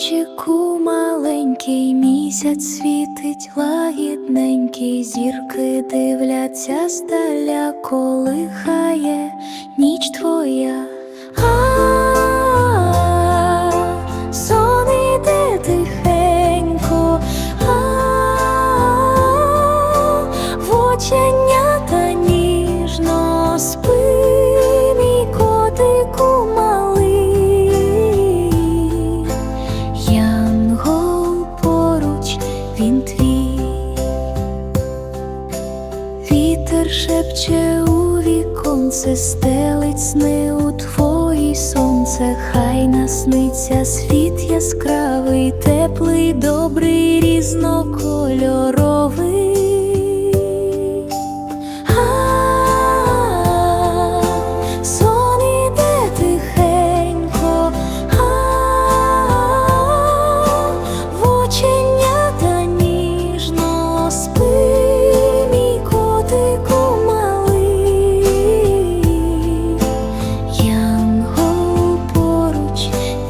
Лучику маленький місяць світить лагідненький, зірки дивляться здаля, колихає ніч твоя. А, сон іде тихенько, а, в оченята шепче у віконце, стелить сни у твої сонце, хай насниться світ яскравий, теплий, добрий, різнокольоровий.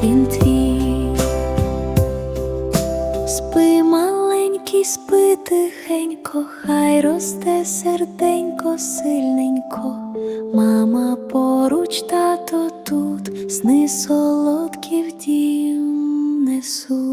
Він твій. Спи маленький, спи тихенько, хай росте серденько сильненько. Мама поруч, тато тут, сни солодкі в дім несуть.